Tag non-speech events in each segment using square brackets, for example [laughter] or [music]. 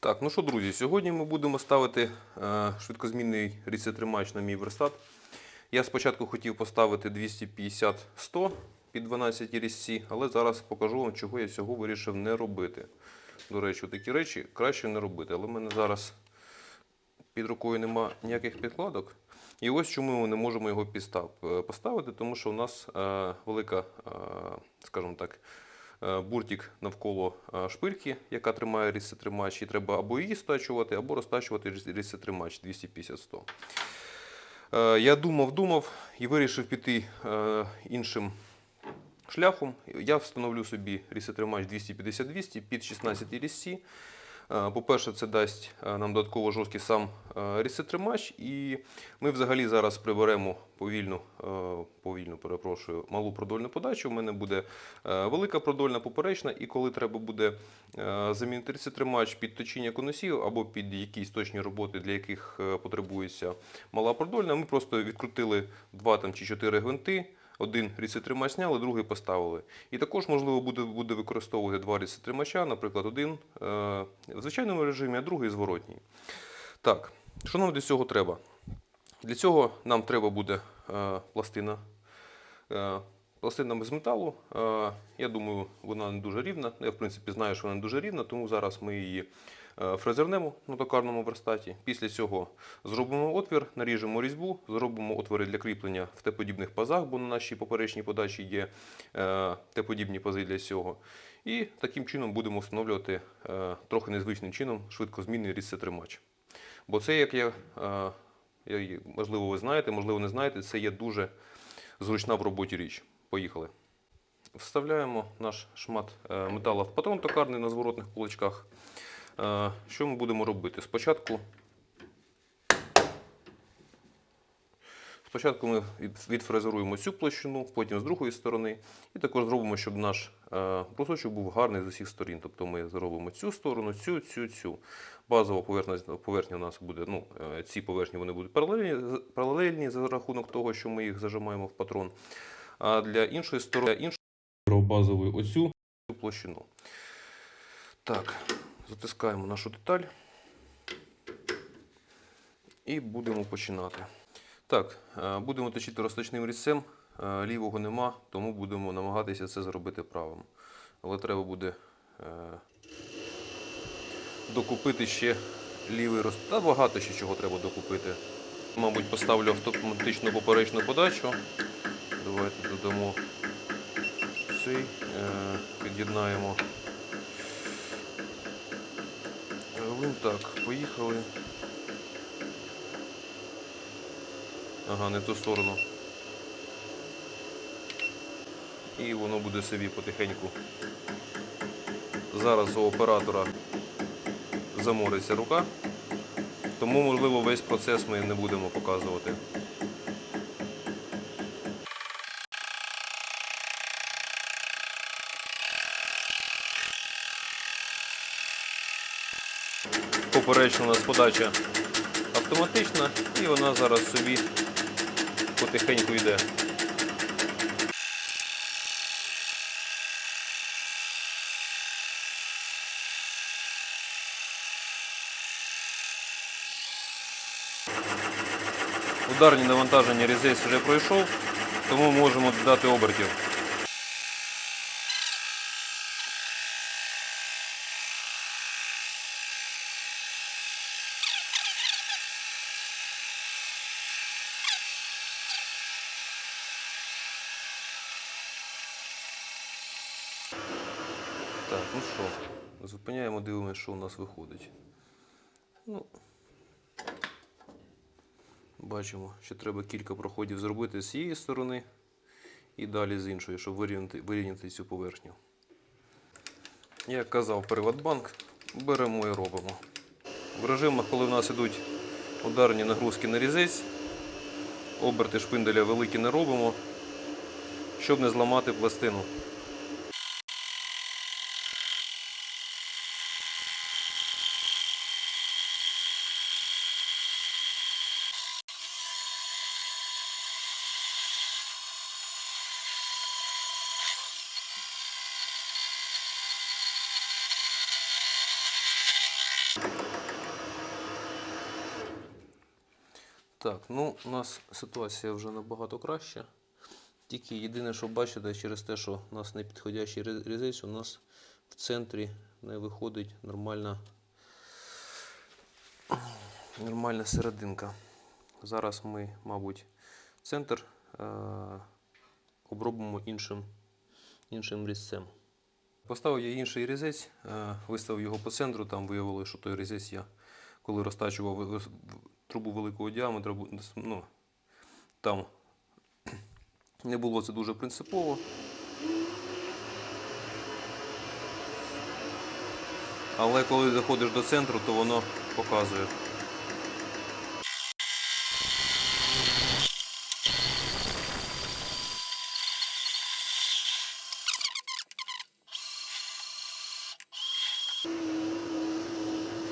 Так, ну що, друзі, сьогодні ми будемо ставити е, швидкозмінний ріцетримач на мій верстат. Я спочатку хотів поставити 250-100 під 12 різці, але зараз покажу вам, чого я цього вирішив не робити. До речі, такі речі краще не робити. Але в мене зараз під рукою нема ніяких підкладок. І ось чому ми не можемо його підстав- е, поставити, тому що у нас е, велика, е, скажімо так, буртик навколо е, шпильки, яка тримає різцетримач, і треба або її стачувати, або розтачувати різ- різцетримач 250-100. Е, Я думав, думав і вирішив піти е, іншим шляхом. Я встановлю собі різцетримач 250-200 під 16 різці. Е, По-перше, це дасть е, нам додатково жорсткий сам е, різцетримач, і ми взагалі зараз приберемо повільну, повільну перепрошую, малу продольну подачу. У мене буде велика продольна поперечна, і коли треба буде замінити різцетримач під точіння конусів або під якісь точні роботи, для яких потребується мала продольна, ми просто відкрутили два там, чи чотири гвинти. Один різцетримач зняли, другий поставили. І також можливо буде, буде використовувати два різцетримача, наприклад, один е, в звичайному режимі, а другий зворотній. Так, що нам для цього треба? Для цього нам треба буде е, пластина. Е, пластина без металу. Я думаю, вона не дуже рівна. Я, в принципі, знаю, що вона не дуже рівна, тому зараз ми її е, фрезернемо на токарному верстаті. Після цього зробимо отвір, наріжемо різьбу, зробимо отвори для кріплення в Т-подібних пазах, бо на нашій поперечній подачі є е, Т-подібні пази для цього. І таким чином будемо встановлювати е, трохи незвичним чином швидкозмінний різцетримач. Бо це, як я, можливо, ви знаєте, можливо, не знаєте, це є дуже зручна в роботі річ. Поїхали. Вставляємо наш шмат металу в патрон токарний на зворотних полочках. Е, Що ми будемо робити? Спочатку, спочатку ми відфрезеруємо цю площину, потім з другої сторони. І також зробимо, щоб наш е, брусочок був гарний з усіх сторін. Тобто ми зробимо цю сторону, цю, цю, цю. Базова поверхня у нас буде, ну, е, ці поверхні вони будуть паралельні, паралельні за рахунок того, що ми їх зажимаємо в патрон. А для іншої сторони, для іншої базової оцю площину. Так, затискаємо нашу деталь і будемо починати. Так, е, будемо точити розточним різцем. Е, Лівого нема, тому будемо намагатися це зробити правим. Але треба буде е, докупити ще лівий роз... Та багато ще чого треба докупити. Мабуть, поставлю автоматичну поперечну подачу. Давайте додамо цей, під'єднаємо. Вин так, поїхали. Ага, не ту сторону. І воно буде собі потихеньку. Зараз у оператора замориться рука, тому, можливо, весь процес ми не будемо показувати. Поперечна у нас подача автоматична і вона зараз собі потихеньку йде. Ударні навантаження різець вже пройшов, тому можемо додати обертів. Так, ну що, зупиняємо, дивимося, що у нас виходить. Ну, бачимо, що треба кілька проходів зробити з цієї сторони і далі з іншої, щоб вирівняти, вирівняти цю поверхню. Як казав Приватбанк, беремо і робимо. В режимах, коли в нас йдуть ударні нагрузки на різець, оберти шпинделя великі не робимо, щоб не зламати пластину. Ну у нас ситуація вже набагато краща. Тільки єдине, що бачите, через те, що у нас не підходящий різець, у нас в центрі не виходить нормальна, нормальна серединка. Зараз ми, мабуть, центр е- обробимо іншим, іншим різцем. Поставив я інший різець, е, виставив його по центру, там виявилося, що той різець я, коли розтачував трубу великого діаметра, ну, там не було це дуже принципово. Але коли заходиш до центру, то воно показує.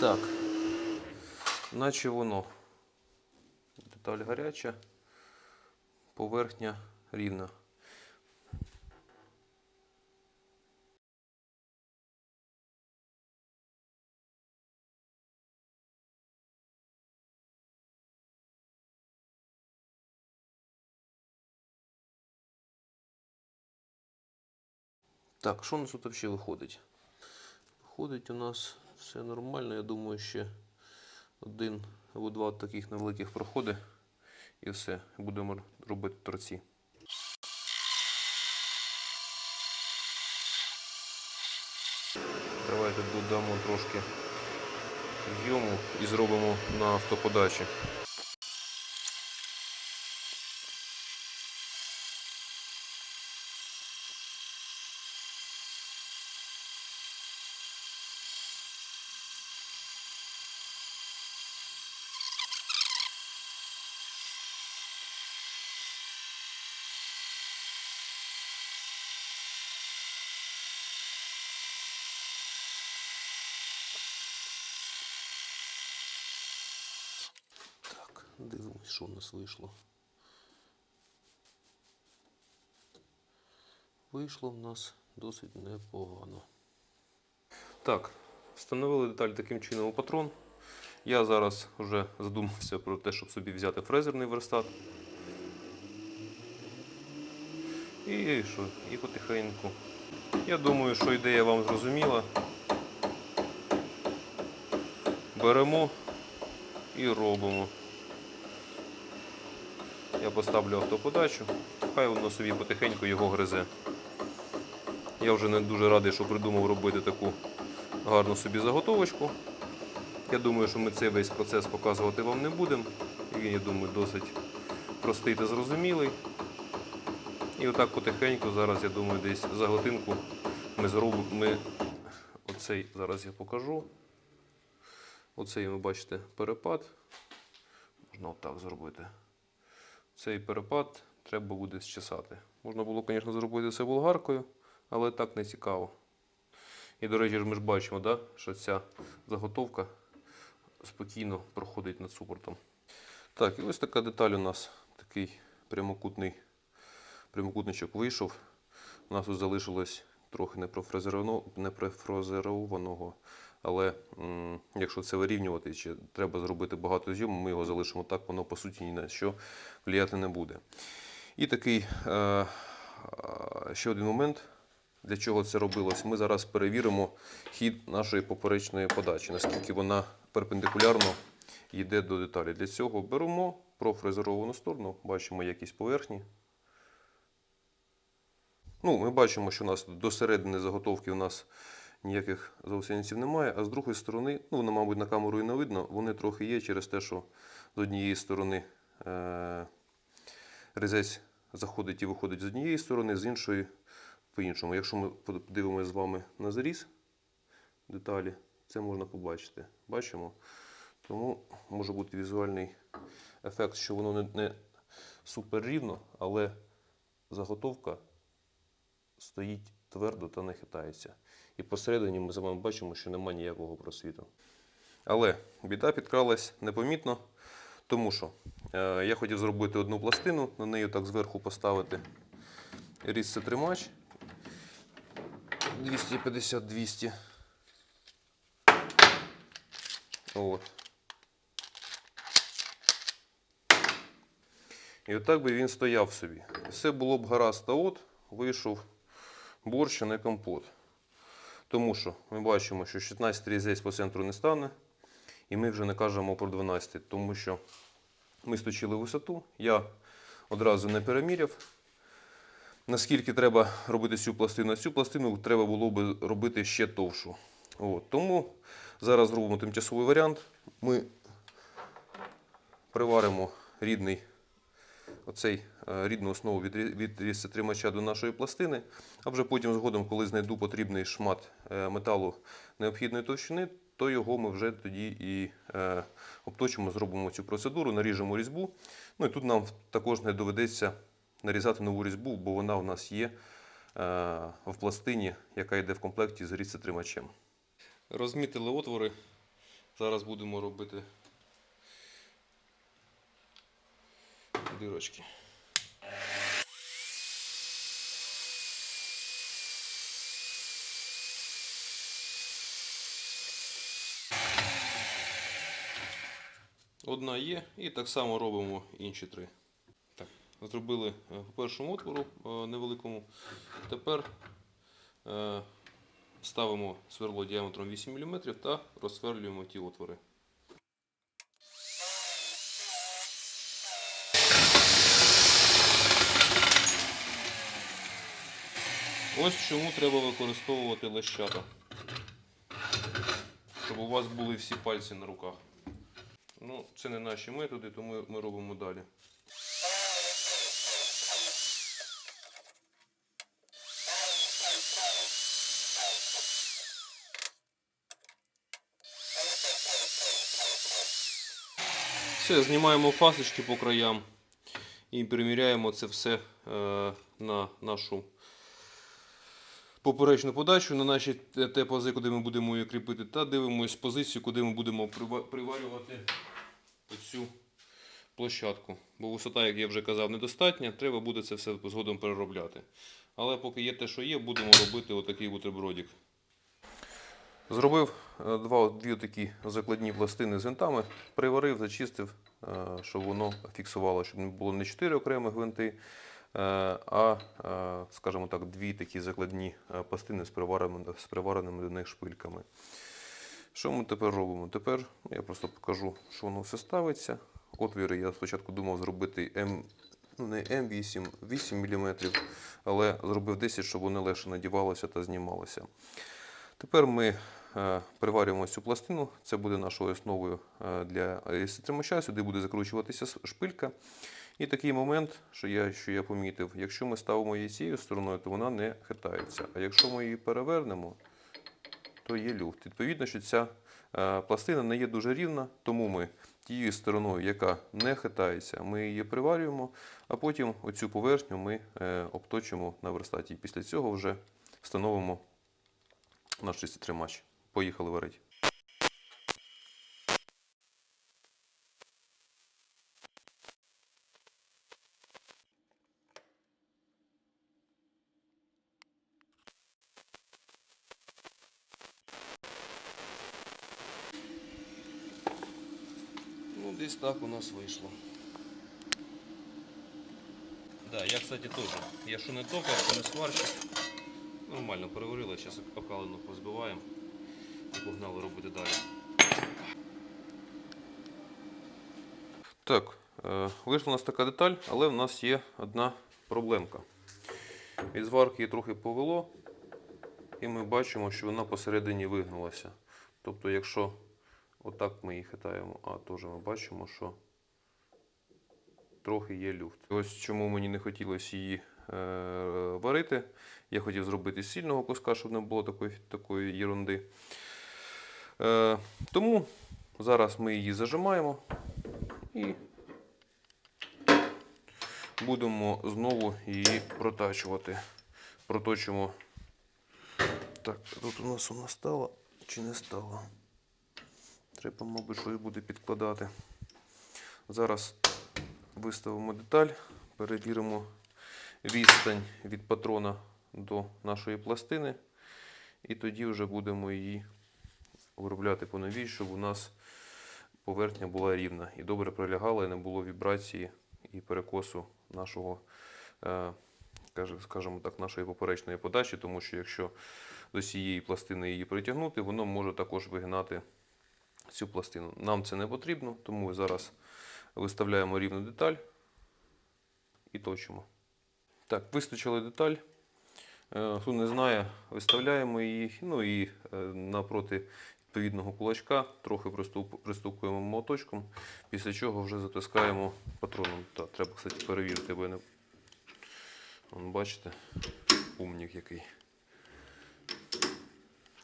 Так, наче воно. Деталь гаряча, поверхня рівна. Так, що у нас тут взагалі виходить? Виходить у нас все нормально. Я думаю, ще один або два таких невеликих проходи і все. Будемо робити торці. Давайте додамо трошки зйому і зробимо на автоподачі. Так, дивимось, що у нас вийшло. Вийшло в нас досить непогано. Так, встановили деталь таким чином у патрон. Я зараз вже задумався про те, щоб собі взяти фрезерний верстат. І що? І потихеньку. Я думаю, що ідея вам зрозуміла. Беремо і робимо. Я поставлю автоподачу, хай воно собі потихеньку його гризе. Я вже не дуже радий, що придумав робити таку гарну собі заготовочку. Я думаю, що ми цей весь процес показувати вам не будемо. Він, я думаю, досить простий та зрозумілий. І отак потихеньку, зараз, я думаю, десь за годинку ми зробимо. Ми... Оцей зараз я покажу. Оцей ви бачите перепад. Можна отак зробити. Цей перепад треба буде зчесати. Можна було, звісно, зробити це болгаркою, але так не цікаво. І, до речі, ми ж бачимо, да, що ця заготовка спокійно проходить над супортом. Так, і ось така деталь у нас такий прямокутний прямокутничок вийшов. У нас тут залишилось трохи непрофрезеровано- непрофрезерованого, але якщо це вирівнювати, чи треба зробити багато зйому, ми його залишимо так, воно по суті ні на що впливати не буде. І такий е, ще один момент. Для чого це робилось? Ми зараз перевіримо хід нашої поперечної подачі, наскільки вона перпендикулярно йде до деталі. Для цього беремо профрезеровану сторону, бачимо якісь поверхні. Ну, ми бачимо, що у нас до середини заготовки у нас ніяких заусенців немає, а з другої сторони, ну, воно, мабуть, на камеру і не видно, вони трохи є через те, що з однієї сторони е- резець заходить і виходить з однієї сторони, з іншої по-іншому. Якщо ми подивимося з вами на заріз деталі, це можна побачити. Бачимо? Тому може бути візуальний ефект, що воно не, не супер рівно, але заготовка стоїть твердо та не хитається. І посередині ми з вами бачимо, що немає ніякого просвіту. Але біда підкралась непомітно, тому що е, я хотів зробити одну пластину, на неї так зверху поставити різце тримач 250-200. От. І отак би він стояв собі. Все було б гаразд, а от вийшов борщ, а не компот. Тому що ми бачимо, що 16 різець по центру не стане, і ми вже не кажемо про 12, тому що ми сточили висоту, я одразу не переміряв. Наскільки треба робити цю пластину? Цю пластину треба було би робити ще товшу. От. Тому зараз зробимо тимчасовий варіант. Ми приваримо рідний, оцей, рідну основу від, різцетримача до нашої пластини, а вже потім згодом, коли знайду потрібний шмат е, металу необхідної товщини, то його ми вже тоді і е, обточимо, зробимо цю процедуру, наріжемо різьбу. Ну і тут нам також не доведеться нарізати нову різьбу, бо вона у нас є е, в пластині, яка йде в комплекті з різцетримачем. Розмітили отвори. Зараз будемо робити дирочки. Одна є, і так само робимо інші три. Так, зробили е, по першому отвору е, невеликому. Тепер е, ставимо сверло діаметром 8 мм та розсверлюємо ті отвори. Ось чому треба використовувати лещата. Щоб у вас були всі пальці на руках. Ну, це не наші методи, тому ми робимо далі. Все, знімаємо фасочки по краям і переміряємо це все е, на нашу поперечну подачу, на наші те пази, куди ми будемо її кріпити, та дивимось позицію, куди ми будемо приварювати цю площадку. Бо висота, як я вже казав, недостатня, треба буде це все згодом переробляти. Але поки є те, що є, будемо робити отакий бутербродик. Зробив е, два, дві такі закладні пластини з гвинтами, приварив, зачистив, е, щоб воно фіксувало, щоб не було не чотири окремі гвинти, е, а, скажімо так, дві такі закладні пластини з привареними, з привареними до них шпильками. Що ми тепер робимо? Тепер я просто покажу, що воно все ставиться. Отвіри я спочатку думав зробити М, ну не М8, 8 мм, але зробив 10, щоб вони легше надівалося та знімалося. Тепер ми е, приварюємо цю пластину. Це буде нашою основою е, для різцетримача. Сюди буде закручуватися шпилька. І такий момент, що я, що я помітив, якщо ми ставимо її цією стороною, то вона не хитається. А якщо ми її перевернемо, то є люфт. Відповідно, що ця е, пластина не є дуже рівна, тому ми тією стороною, яка не хитається, ми її приварюємо, а потім оцю поверхню ми е, обточимо на верстаті. І після цього вже встановимо наш тримач. Поїхали варити. Ну, десь так у нас вийшло. Да, я, кстати, теж. Я що не токар, що не сварщик. Нормально переварили, зараз окалину позбиваємо і погнали робити далі. Так, е, вийшла у нас така деталь, але в нас є одна проблемка. Від зварки її трохи повело, і ми бачимо, що вона посередині вигнулася. Тобто, якщо отак ми її хитаємо, а теж ми бачимо, що трохи є люфт. Ось чому мені не хотілося її е, варити. Я хотів зробити з сильного куска, щоб не було такої, такої єрунди. Е, тому зараз ми її зажимаємо і будемо знову її протачувати. Проточимо. Так, тут у нас вона стала чи не стала? Треба, мабуть, щось буде підкладати. Зараз виставимо деталь, перевіримо відстань від патрона до нашої пластини. І тоді вже будемо її виробляти по новій, щоб у нас поверхня була рівна і добре прилягала, і не було вібрації і перекосу нашого, е, скажімо так, нашої поперечної подачі, тому що якщо до цієї пластини її притягнути, воно може також вигинати цю пластину. Нам це не потрібно, тому зараз виставляємо рівну деталь і точимо. Так, вистачила деталь. Е, Хто не знає, виставляємо її, ну і е, напроти відповідного кулачка трохи приступ- пристукуємо молоточком, після чого вже затискаємо патроном. Так, треба, кстати, перевірити, бо я не. Вон, бачите, умник який.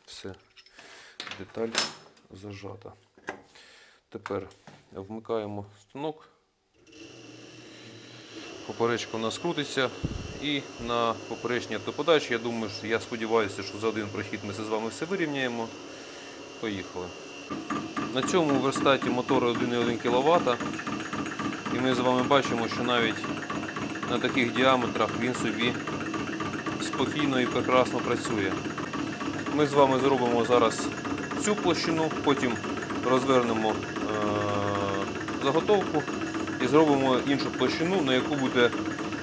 Все, деталь зажата. Тепер вмикаємо станок. Поперечка у нас крутиться. І на поперечній автоподачі, я думаю, що я сподіваюся, що за один прохід ми це з вами все вирівняємо. Поїхали. На цьому верстаті мотори 1,1 кВт. І ми з вами бачимо, що навіть на таких діаметрах він собі спокійно і прекрасно працює. Ми з вами зробимо зараз цю площину, потім розвернемо заготовку і зробимо іншу площину, на яку буде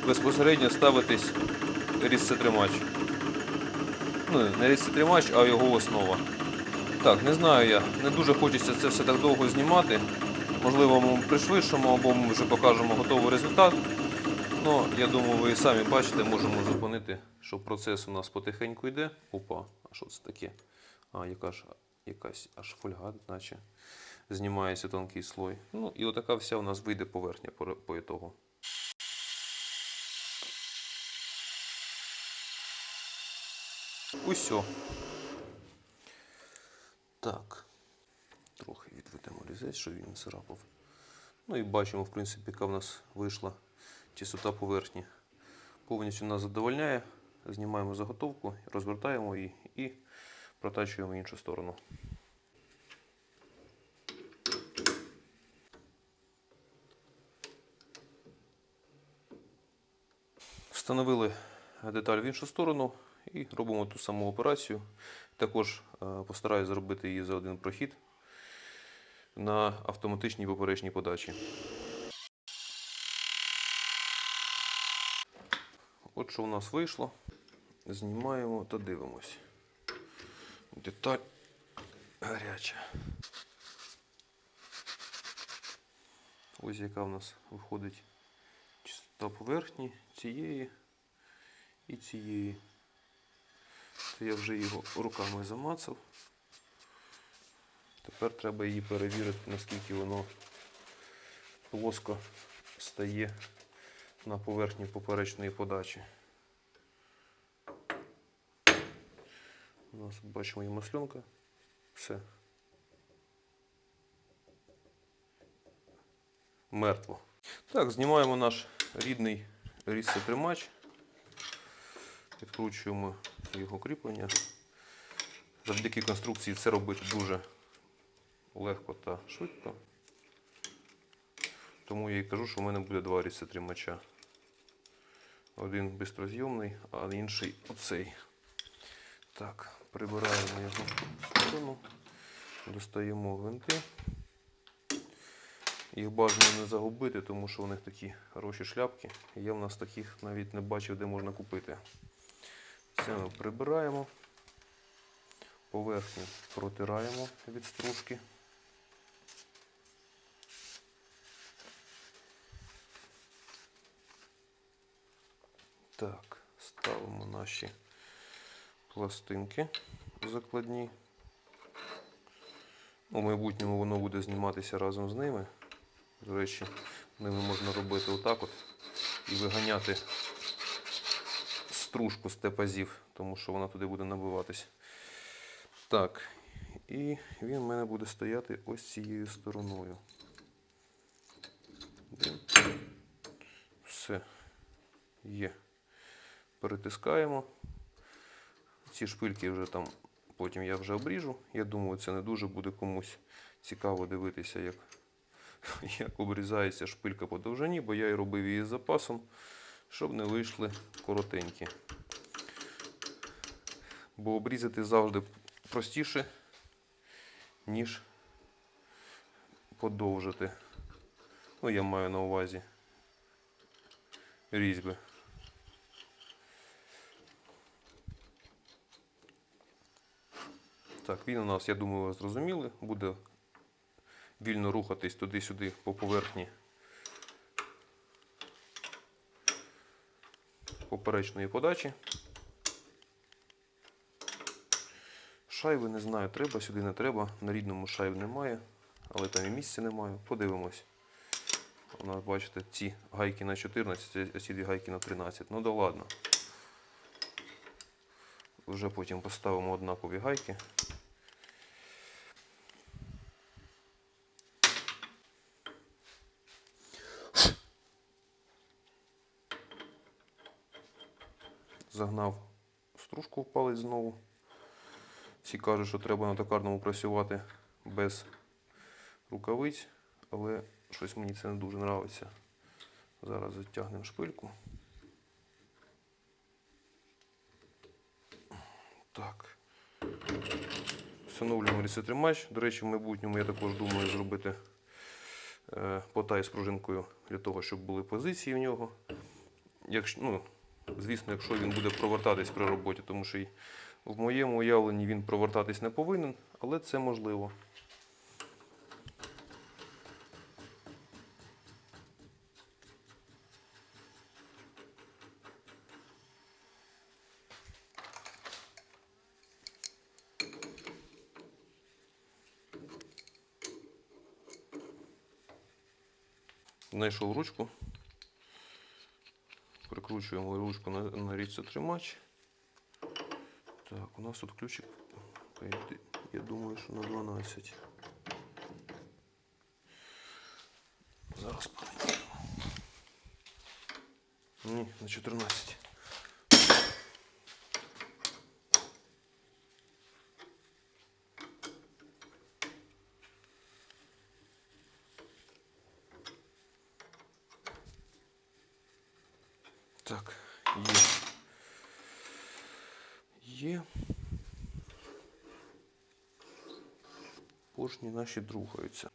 безпосередньо ставитись різцетримач. Ну, не різцетримач, а його основа. Так, не знаю я. Не дуже хочеться це все так довго знімати. Можливо, ми пришвидшимо або ми вже покажемо готовий результат. Ну, я думаю, ви самі бачите, можемо зупинити, що процес у нас потихеньку йде. Опа, а що це таке? А, яка ж якась аж фольга, наче знімається тонкий слой. Ну і отака вся у нас вийде поверхня по, по ітогу. Усьо. Так. Трохи відведемо різець, щоб він не царапав. Ну і бачимо, в принципі, яка в нас вийшла чистота поверхні. Повністю нас задовольняє. Знімаємо заготовку, розвертаємо її і протачуємо в іншу сторону. Встановили деталь в іншу сторону і робимо ту саму операцію. Також е, постараюсь зробити її за один прохід на автоматичній поперечній подачі. От що у нас вийшло. Знімаємо та дивимось. Деталь гаряча. Ось яка в нас виходить чистота поверхні цієї і цієї. Це я вже його руками замацав. Тепер треба її перевірити, наскільки воно плоско стає на поверхні поперечної подачі. У нас бачимо і масльонка. Все. Мертво. Так, знімаємо наш рідний різцетримач. Відкручуємо його кріплення. Завдяки конструкції це робити дуже легко та швидко. Тому я і кажу, що в мене буде два різцетримача. Один бистрозйомний, а інший оцей. Так, прибираємо його в сторону, достаємо гвинти. Їх бажано не загубити, тому що у них такі хороші шляпки. Я в нас таких навіть не бачив, де можна купити. Це ми прибираємо. Поверхню протираємо від стружки. Так, ставимо наші пластинки закладні. У майбутньому воно буде зніматися разом з ними. До речі, ними можна робити отак от і виганяти стружку з тепазів, тому що вона туди буде набиватись. Так, і він в мене буде стояти ось цією стороною. Все. Є. Перетискаємо. Ці шпильки вже там потім я вже обріжу. Я думаю, це не дуже буде комусь цікаво дивитися, як, [laughs] як обрізається шпилька по довжині, бо я і робив її з запасом, щоб не вийшли коротенькі. Бо обрізати завжди простіше, ніж подовжити. Ну, я маю на увазі різьби. Так, він у нас, я думаю, ви зрозуміли, буде вільно рухатись туди-сюди по поверхні поперечної подачі. Шайби не знаю, треба сюди, не треба. На рідному шайб немає, але там і місця немає. Подивимось. У нас, бачите, ці гайки на 14, а ці дві гайки на 13. Ну да ладно. Вже потім поставимо однакові гайки. Загнав стружку в палець знову. Всі кажуть, що треба на токарному працювати без рукавиць, але щось мені це не дуже подобається. Зараз затягнемо шпильку. Так. Встановлюємо рецетримач. До речі, в майбутньому я також думаю зробити е, потай з пружинкою для того, щоб були позиції в нього. Якщо, ну, звісно, якщо він буде провертатись при роботі, тому що й в моєму уявленні він провертатись не повинен, але це можливо. Знайшов ручку. Прикручуємо ручку на, на річці тримач. Так, у нас тут ключик. по іде- Я думаю, що на 12. Зараз перевіримо. Ні, на 14. Так, є. Є. Поршні наші другаються.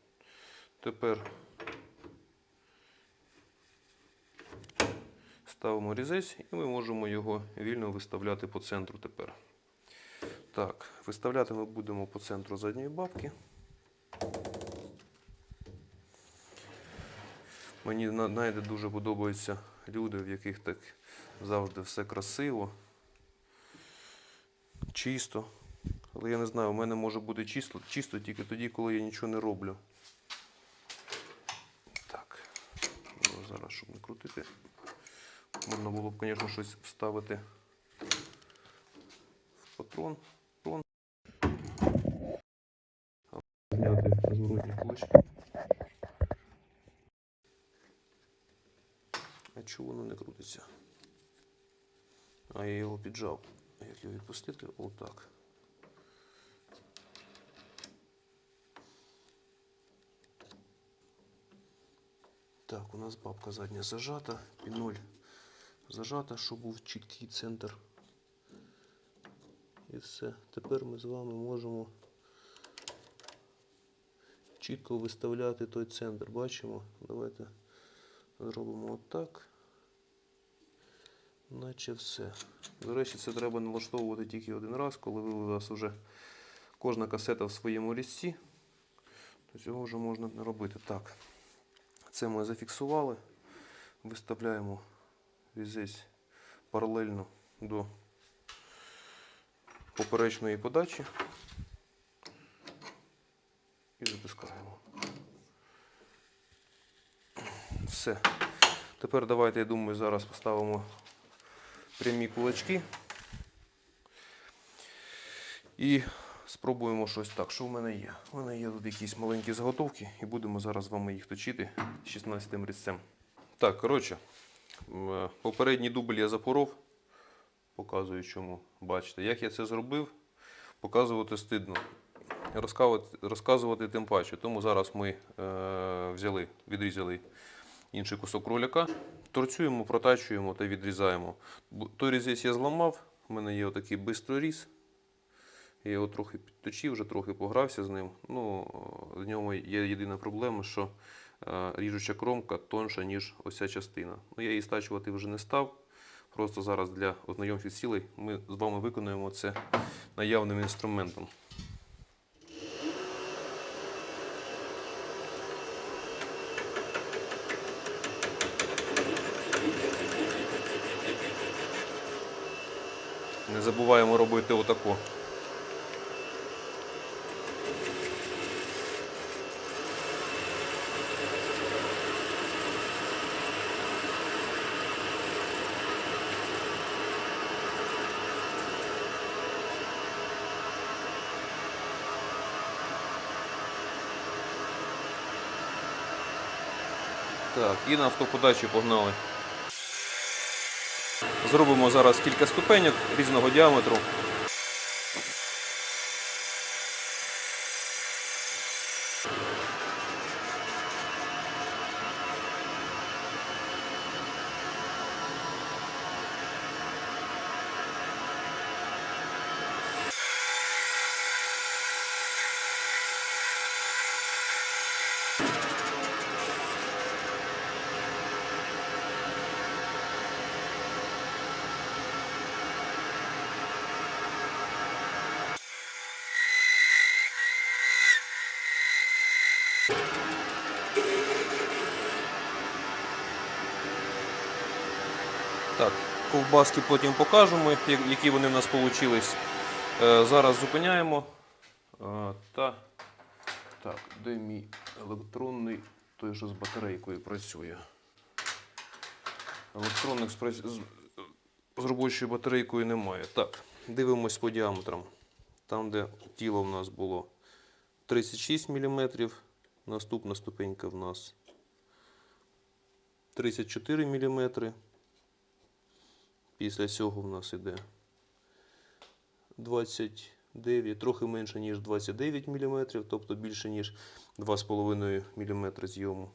Тепер ставимо різець і ми можемо його вільно виставляти по центру тепер. Так, виставляти ми будемо по центру задньої бабки. Мені на- знаєте, дуже подобаються люди, в яких так завжди все красиво, чисто. Але я не знаю, у мене може бути чисто, чисто тільки тоді, коли я нічого не роблю. Так. Ну, зараз, щоб не крутити. Можна було б, звісно, щось вставити в патрон. патрон. А, Зняти розворотні кулачки. А чого воно не крутиться? А я його піджав. А Як його відпустити? Отак. Так, у нас бабка задня зажата, піноль зажата, щоб був чіткий центр. І все. Тепер ми з вами можемо чітко виставляти той центр. Бачимо? Давайте зробимо отак. Наче все. До речі, це треба налаштовувати тільки один раз, коли ви у вас вже кожна касета в своєму різці, то цього вже можна не робити. Так, це ми зафіксували. Виставляємо різець паралельно до поперечної подачі і затискаємо. Все. Тепер давайте, я думаю, зараз поставимо прямі кулачки. І спробуємо щось так. Що в мене є? У мене є тут якісь маленькі заготовки, і будемо зараз з вами їх точити 16 різцем. Так, коротше, е, попередній дубль я запоров. Показую чому. Бачите, як я це зробив, показувати стидно. Розказувати, розказувати тим паче. Тому зараз ми е, взяли, відрізали інший кусок кроляка, торцюємо, протачуємо та відрізаємо. Той різець я зламав, у мене є отакий бистроріз. Я його трохи підточив, вже трохи погрався з ним. Ну, в ньому є єдина проблема, що е, ріжуча кромка тонша, ніж ось ця частина. Ну, я її стачувати вже не став. Просто зараз для ознайомчих цілей ми з вами виконуємо це наявним інструментом. Не забуваємо робити отако. Так, і на автоподачі погнали. Зробимо зараз кілька ступеньок різного діаметру. Ковбаски потім покажемо, які вони в нас вийшли. Зараз зупиняємо. Е, Та, так, де мій електронний, той, що з батарейкою працює. Електронних з, з робочою батарейкою немає. Так, дивимось по діаметрам. Там, де тіло в нас було 36 мм, наступна ступенька в нас 34 мм. Після цього в нас іде 29, трохи менше, ніж 29 мм, тобто більше, ніж 2,5 мм зйому.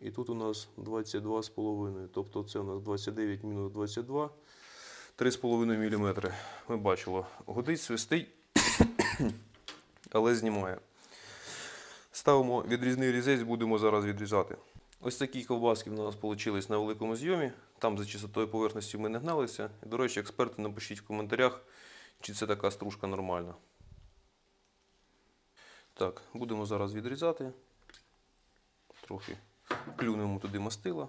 І тут у нас 22,5, тобто це у нас 29 мінус 22, 3,5 мм. Ми бачили, годить, свистить, [coughs] але знімає. Ставимо відрізний різець, будемо зараз відрізати. Ось такі ковбаски в нас вийшли на великому зйомі. Там за чистотою поверхності ми не гналися. До речі, експерти, напишіть в коментарях, чи це така стружка нормальна. Так, будемо зараз відрізати. Трохи плюнемо туди мастила.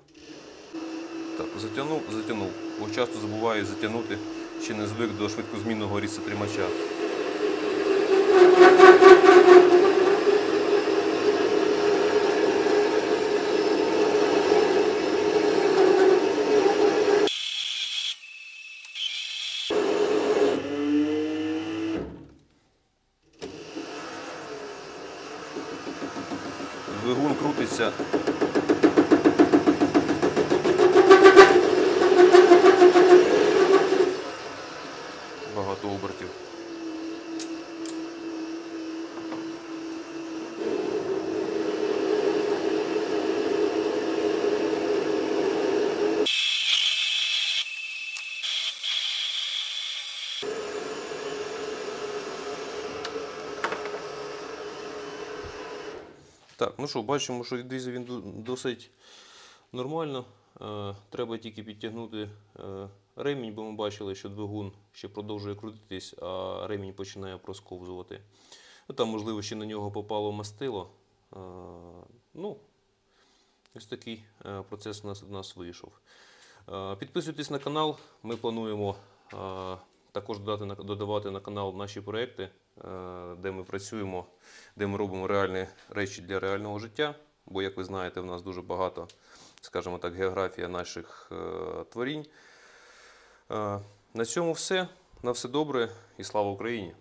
Так, затягнув, затягнув. Бо часто забуваю затягнути, ще не звик до швидкозмінного різцетримача. Двигун крутиться. Багато обертів. Так, ну що, бачимо, що відрізав він досить нормально. Е, Треба тільки підтягнути е, ремінь, бо ми бачили, що двигун ще продовжує крутитись, а ремінь починає просковзувати. Ну, там, можливо, ще на нього попало мастило. Е, Ну, ось такий процес у нас, у нас вийшов. Підписуйтесь на канал. Ми плануємо також додати, додавати на канал наші проекти, де ми працюємо, де ми робимо реальні речі для реального життя. Бо, як ви знаєте, в нас дуже багато, скажімо так, географія наших е, творінь. Е, На цьому все. На все добре і слава Україні!